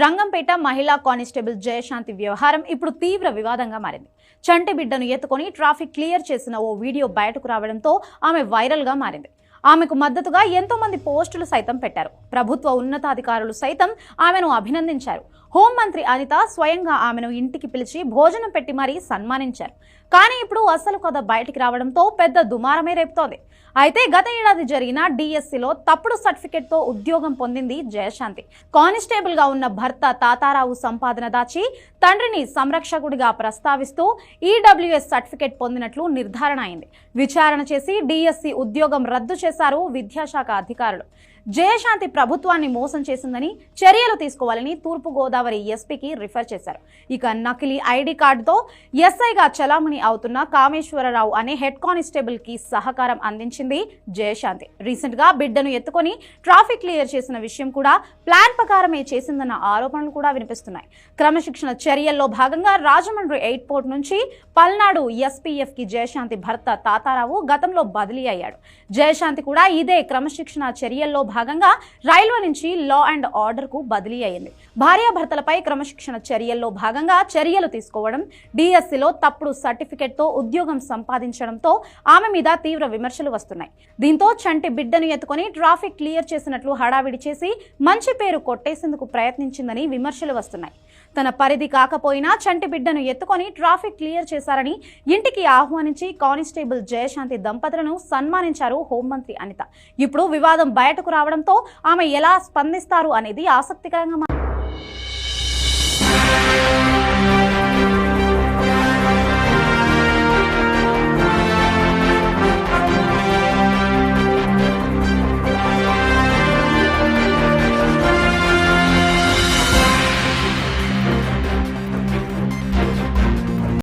రంగంపేట మహిళా కానిస్టేబుల్ జయశాంతి వ్యవహారం ఇప్పుడు తీవ్ర వివాదంగా మారింది. చంటి బిడ్డను ఎత్తుకొని ట్రాఫిక్ క్లియర్ చేసిన ఓ వీడియో బయటకు రావడంతో ఆమె వైరల్గా మారింది. ఆమెకు మద్దతుగా ఎంతో మంది పోస్టులు సైతం పెట్టారు. ప్రభుత్వ ఉన్నతాధికారులు సైతం ఆమెను అభినందించారు. హోంమంత్రి అనిత స్వయంగా ఆమెను ఇంటికి పిలిచి భోజనం పెట్టి మరీ సన్మానించారు. కానీ ఇప్పుడు అసలు కథ బయటికి రావడంతో పెద్ద దుమారమే రేపుతోంది. అయితే గత ఏడాది జరిగిన డిఎస్సిలో తప్పుడు సర్టిఫికెట్తో ఉద్యోగం పొందింది జయశాంతి. కానిస్టేబుల్గా ఉన్న భర్త తాతారావు సంపాదన దాచి తండ్రిని సంరక్షకుడిగా ప్రస్తావిస్తూ ఈడబ్ల్యూఎస్ సర్టిఫికెట్ పొందినట్లు నిర్ధారణ అయింది. విచారణ చేసి డిఎస్సి ఉద్యోగం రద్దు చేశారు విద్యాశాఖ అధికారులు. జయశాంతి ప్రభుత్వాన్ని మోసం చేసిందని చర్యలు తీసుకోవాలని తూర్పు గోదావరి ఎస్పీకి రిఫర్ చేశారు. ఇక నకిలీ ఐడి కార్డుతో ఎస్ఐగా చలామణి అవుతున్న కామేశ్వరరావు అనే హెడ్ కానిస్టేబుల్కి సహకారం అందించింది జయశాంతి. రీసెంట్గా బిడ్డను ఎత్తుకొని ట్రాఫిక్ క్లియర్ చేసిన విషయం కూడా ప్లాన్ ప్రకారమే చేసిందన్న ఆరోపణలు కూడా వినిపిస్తున్నాయి. క్రమశిక్షణ చర్యల్లో భాగంగా రాజమండ్రి ఎయిర్పోర్ట్ నుంచి పల్నాడు ఎస్పీఎఫ్కి జయశాంతి భర్త తాతారావు గతంలో బదిలీ అయ్యాడు. జయశాంతి కూడా ఇదే క్రమశిక్షణ చర్యల్లో భాగంగా రైల్వే నుంచి లా అండ్ ఆర్డర్కు బదిలీ అయింది. భార్యాభర్తలపై క్రమశిక్షణ చర్యల్లో భాగంగా చర్యలు తీసుకోవడం డిఎస్సిలో తప్పుడు సర్టిఫికెట్తో ఉద్యోగం సంపాదించడంతో ఆమె మీద తీవ్ర విమర్శలు వస్తున్నాయి. దీంతో చంటి బిడ్డను ఎత్తుకొని ట్రాఫిక్ క్లియర్ చేసినట్లు హడావిడి చేసి మంచి పేరు కొట్టేసేందుకు ప్రయత్నించిందని విమర్శలు వస్తున్నాయి. తన పరిధి కాకపోయినా చంటి బిడ్డను ఎత్తుకొని ట్రాఫిక్ క్లియర్ చేశారని ఇంటికి ఆహ్వానించి కానిస్టేబుల్ జయశాంతి దంపతులను సన్మానించారు హోంమంత్రి అనిత. ఇప్పుడు వివాదం బయటకు రావడంతో ఆమె ఎలా స్పందిస్తారు అనేది ఆసక్తికరంగా